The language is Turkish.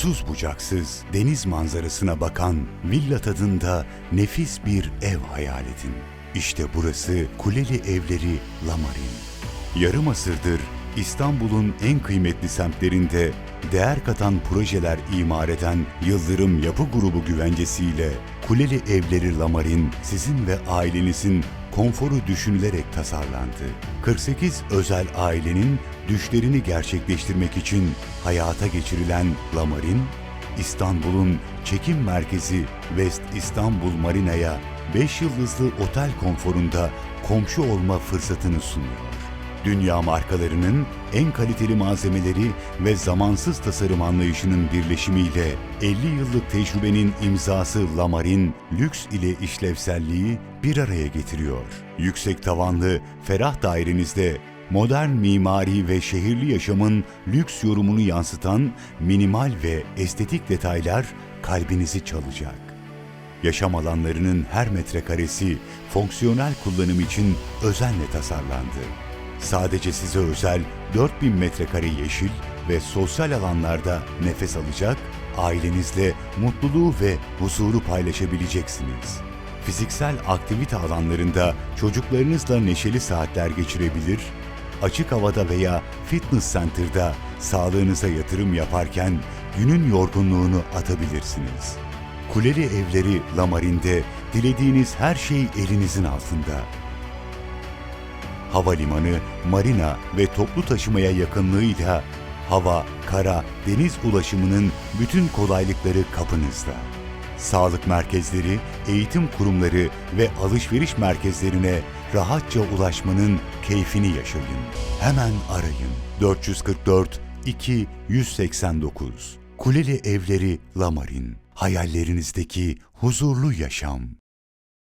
uçsuz bucaksız deniz manzarasına bakan villa tadında nefis bir ev hayal edin. İşte burası Kuleli Evleri Lamarin. Yarım asırdır İstanbul'un en kıymetli semtlerinde değer katan projeler imar eden Yıldırım Yapı Grubu güvencesiyle Kuleli Evleri Lamarin sizin ve ailenizin konforu düşünülerek tasarlandı. 48 özel ailenin düşlerini gerçekleştirmek için hayata geçirilen Lamarin, İstanbul'un çekim merkezi West İstanbul Marina'ya 5 yıldızlı otel konforunda komşu olma fırsatını sunuyor. Dünya markalarının en kaliteli malzemeleri ve zamansız tasarım anlayışının birleşimiyle 50 yıllık tecrübenin imzası Lamarin, lüks ile işlevselliği bir araya getiriyor. Yüksek tavanlı, ferah dairenizde modern mimari ve şehirli yaşamın lüks yorumunu yansıtan minimal ve estetik detaylar kalbinizi çalacak. Yaşam alanlarının her metrekaresi fonksiyonel kullanım için özenle tasarlandı. Sadece size özel 4000 metrekare yeşil ve sosyal alanlarda nefes alacak, ailenizle mutluluğu ve huzuru paylaşabileceksiniz. Fiziksel aktivite alanlarında çocuklarınızla neşeli saatler geçirebilir, açık havada veya fitness center'da sağlığınıza yatırım yaparken günün yorgunluğunu atabilirsiniz. Kuleli evleri Lamarin'de dilediğiniz her şey elinizin altında. Havalimanı, marina ve toplu taşımaya yakınlığıyla hava, kara, deniz ulaşımının bütün kolaylıkları kapınızda. Sağlık merkezleri, eğitim kurumları ve alışveriş merkezlerine rahatça ulaşmanın keyfini yaşayın. Hemen arayın. 444 2 189 Kuleli Evleri Lamarin. Hayallerinizdeki huzurlu yaşam.